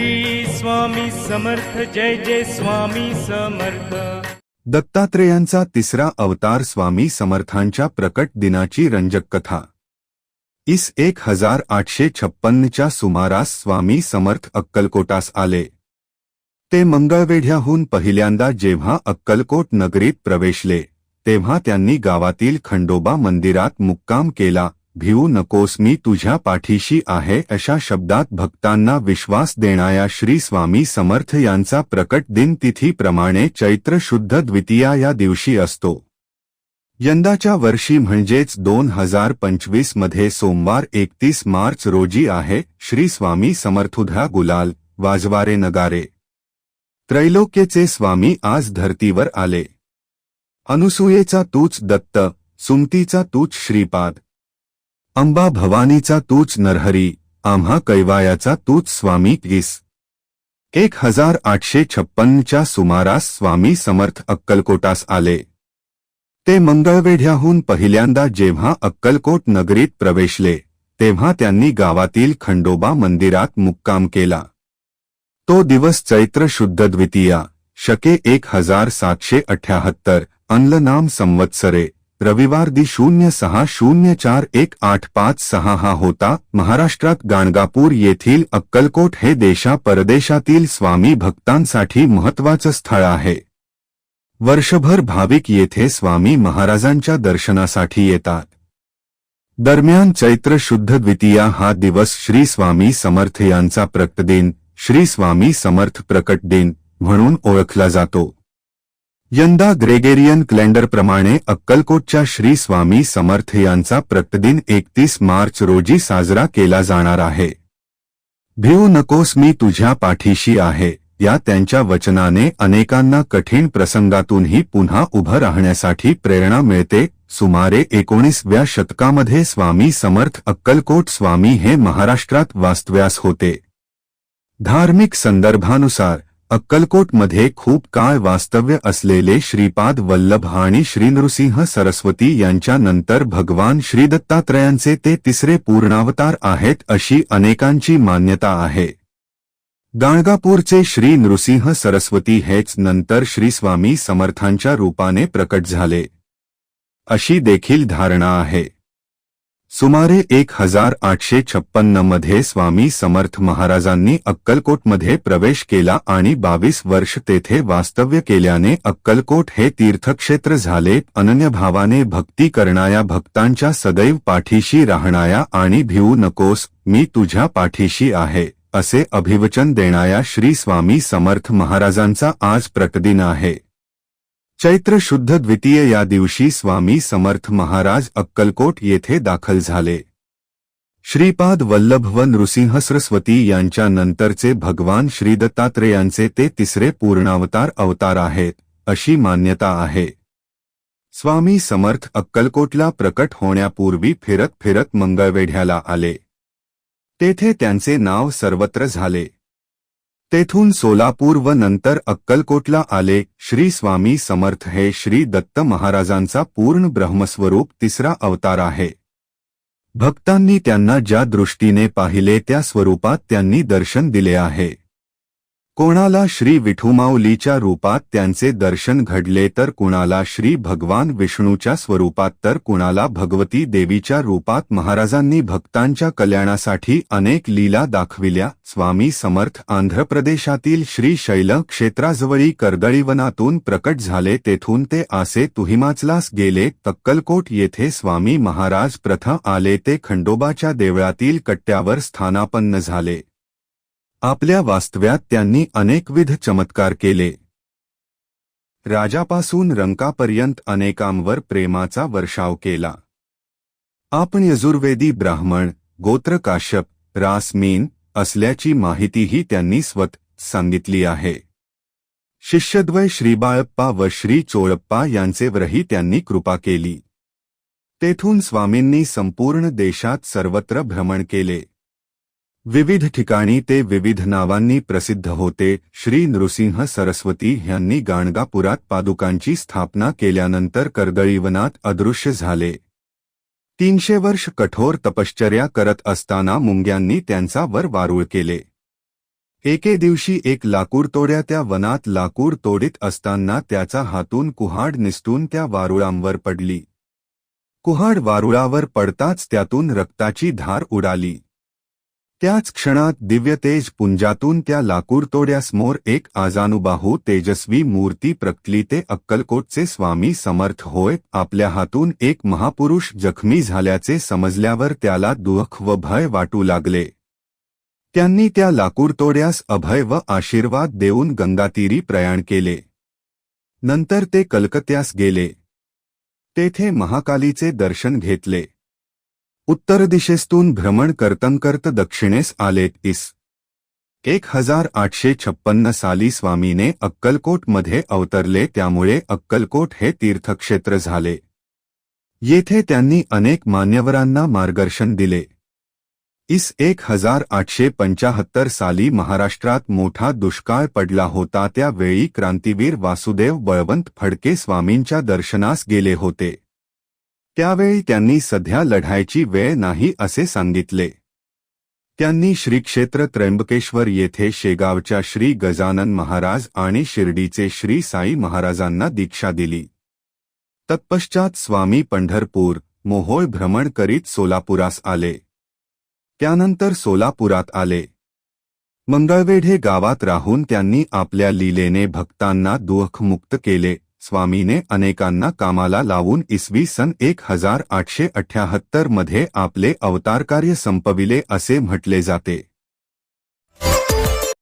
श्री स्वामी समर्थ जय जय स्वामी समर्थ. दत्तात्रेयांचा तिसरा अवतार स्वामी समर्थांच्या प्रकट दिनाची रंजक कथा इस एक हजार आठशे छप्पन्नच्या सुमारास स्वामी समर्थ अक्कलकोटास आले. ते मंगळवेढ्याहून पहिल्यांदा जेव्हा अक्कलकोट नगरीत प्रवेशले तेव्हा त्यांनी गावातील खंडोबा मंदिरात मुक्काम केला. भिवू नकोस मी तुझ्या पाठीशी आहे अशा शब्दात भक्तांना विश्वास देणाऱ्या श्री स्वामी समर्थ यांचा प्रकट दिन तिथीप्रमाणे चैत्र शुद्ध द्वितीया या दिवशी असतो. यंदाच्या वर्षी म्हणजेच दोन हजार पंचवीसमध्ये सोमवार एकतीस मार्च रोजी आहे श्री स्वामी समर्थुधा गुलाल वाजवारे नगारे. त्रैलोक्यचे स्वामी आज धर्तीवर आले. अनुसूयेचा तूच दत्त सुमतीचा तूच श्रीपाद. अंबा भवानीचा तूच नरहरी आम्हा कैवायाचा तूच स्वामी ईस एक हजार आठशे छप्पनच्या सुमारास स्वामी समर्थ अक्कलकोटास आले. ते मंगळवेढ्याहून पहिल्यांदा जेव्हा अक्कलकोट नगरीत प्रवेशले तेव्हा त्यांनी गावातील खंडोबा मंदिरात मुक्काम केला. तो दिवस चैत्र शुद्ध द्वितीया शके एक हजार सातशे अठ्याहत्तर नाम संवत्सरे रविवार दि शून्य सहा शून्य चार एक आठ पाच सहा हा होता. महाराष्ट्रात गाणगापूर येथील अक्कलकोट हे देशा परदेशातील स्वामी भक्तांसाठी महत्वाचं स्थळ आहे. वर्षभर भाविक येथे स्वामी महाराजांच्या दर्शनासाठी येतात. दरम्यान चैत्र शुद्ध द्वितीया हा दिवस श्री स्वामी समर्थ यांचा प्रकटदिन श्री स्वामी समर्थ प्रकट दिन म्हणून ओळखला जातो. यंदा ग्रेगेरियन कॅलेंडरप्रमाणे अक्कलकोटच्या श्री स्वामी समर्थ यांचा प्रतिदिन एकतीस मार्च रोजी साजरा केला जाणार आहे. भिऊ नकोस मी तुझ्या पाठीशी आहे या त्यांच्या वचनाने अनेकांना कठीण प्रसंगातूनही पुन्हा उभं राहण्यासाठी प्रेरणा मिळते सुमारे एकोणीसव्या शतकामध्ये स्वामी समर्थ अक्कलकोट स्वामी हे महाराष्ट्रात वास्तव्यास होते. धार्मिक संदर्भानुसार अक्कलकोटमध्ये खूप काळ वास्तव्य असलेले श्रीपाद वल्लभ आणि श्रीनृसिंह सरस्वती यांच्यानंतर भगवान श्री दत्तात्रयांचे ते तिसरे पूर्णावतार आहेत अशी अनेकांची मान्यता आहे. गाणगापूरचे श्री नृसिंह सरस्वती हेच नंतर श्री स्वामी समर्थांच्या रूपाने प्रकट झाले. अशी देखील धारणा आहे. सुमारे एक हजार आठशे छप्पन्नमध्ये स्वामी समर्थ महाराजांनी अक्कलकोटमध्ये प्रवेश केला आणि बावीस वर्ष तेथे वास्तव्य केल्याने अक्कलकोट हे तीर्थक्षेत्र झाले. अनन्यभावाने भक्ती करणाऱ्या भक्तांच्या सदैव पाठीशी राहणाऱ्या आणि भिवू नकोस मी तुझ्या पाठीशी आहे असे अभिवचन देणाऱ्या श्री स्वामी समर्थ महाराजांचा आज प्रकदिन आहे. चैत्र शुद्ध द्वितीय या दिवशी स्वामी समर्थ महाराज अक्कलकोट येथे दाखल झाले. श्रीपाद वल्लभ व नृसिंह सरस्वती यांच्या नंतरचे भगवान श्री दत्तात्रेयांचे ते तिसरे पूर्णावतार अवतार आहेत अशी मान्यता आहे. स्वामी समर्थ अक्कलकोटला प्रकट होण्यापूर्वी फिरत फिरत मंगळवेढ्याला आले. तेथे त्यांचे नाव सर्वत्र झाले. तेथून सोलापूर व नंतर अक्कलकोटला आले श्री स्वामी समर्थ हे श्री दत्त महाराजांचा पूर्ण ब्रह्मस्वरूप तिसरा अवतार आहे. भक्तांनी त्यांना ज्या दृष्टीने पाहिले त्या स्वरूपात त्यांनी दर्शन दिले आहे. कोणाला श्री विठुमाऊलीच्या रूपात त्यांचे दर्शन घडले तर कुणाला श्री भगवान विष्णूच्या स्वरूपात तर कुणाला भगवती देवीच्या रूपात महाराजांनी भक्तांच्या कल्याणासाठी अनेक लीला दाखविल्या. स्वामी समर्थ आंध्र प्रदेशातील श्री शैल क्षेत्राजवळी कर्दळीवनातून प्रकट झाले. तेथून ते आसे तुहिमाचलास गेले. तक्कलकोट येथे स्वामी महाराज प्रथम आले. ते खंडोबाच्या देवळातील कट्ट्यावर स्थानापन्न झाले. आपल्या वास्तव्यात त्यांनी अनेकविध चमत्कार केले. राजापासून रंकापर्यंत अनेकांवर प्रेमाचा वर्षाव केला. आपण यजुर्वेदी ब्राह्मण गोत्र काश्यप रासमीन असल्याची माहितीही त्यांनी स्वत सांगितली आहे. शिष्यद्वय श्रीबाळप्पा व श्री चोळप्पा यांचेवरही त्यांनी कृपा केली. तेथून स्वामींनी संपूर्ण देशात सर्वत्र भ्रमण केले. विविध ठिकाणी ते विविध नावांनी प्रसिद्ध होते. श्री नृसिंह सरस्वती यांनी गाणगापुरात पादुकांची स्थापना केल्यानंतर कर्दळीवनात अदृश्य झाले. तीनशे वर्ष कठोर तपश्चर्या करत असताना मुंग्यांनी त्यांचा वर वारुळ केले. एके दिवशी एक लाकूडतोड्या त्या वनात लाकूड तोडीत असताना त्याचा हातून कुहाड निसटून त्या वारुळांवर पडली. कुहाड वारुळावर पडताच त्यातून रक्ताची धार उडाली. त्याच क्षणात दिव्यतेज पुंजातून त्या लाकूडतोड्यासमोर एक आजानुबाहू तेजस्वी मूर्ती प्रकटली ते अक्कलकोटचे स्वामी समर्थ होय आपल्या हातून एक महापुरुष जखमी झाल्याचे समजल्यावर त्याला दुःख व भय वाटू लागले. त्यांनी त्या लाकूडतोड्यास अभय व आशीर्वाद देऊन गंगातीरी प्रयाण केले. नंतर ते कलकत्यास गेले. तेथे महाकालीचे दर्शन घेतले. उत्तर दिशेस्तून भ्रमण करतंकर्त दक्षिणेस आलेत इस. एक हजार आठशे छप्पन्न साली स्वामीने अक्कलकोटमध्ये अवतरले त्यामुळे अक्कलकोट हे तीर्थक्षेत्र झाले. येथे त्यांनी अनेक मान्यवरांना मार्गदर्शन दिले. इस एक हजार आठशे पंचाहत्तर साली महाराष्ट्रात मोठा दुष्काळ पडला होता त्यावेळी क्रांतीवीर वासुदेव बळवंत फडके स्वामींच्या दर्शनास गेले होते. त्यावेळी त्यांनी सध्या लढायची वेळ नाही असे सांगितले. त्यांनी श्रीक्षेत्र त्र्यंबकेश्वर येथे शेगावच्या श्री गजानन महाराज आणि शिर्डीचे श्री साई महाराजांना दीक्षा दिली. तत्पश्चात स्वामी पंढरपूर मोहोळ भ्रमण करीत सोलापुरास आले. त्यानंतर सोलापुरात आले. मंगळवेढे गावात राहून त्यांनी आपल्या लीलेने भक्तांना दुःखमुक्त केले. स्वामीने अनेकांना कामाला लावून इसवी सन एक हजार आठशे अठ्याहत्तरमध्ये आपले अवतारकार्य संपविले असे म्हटले जाते.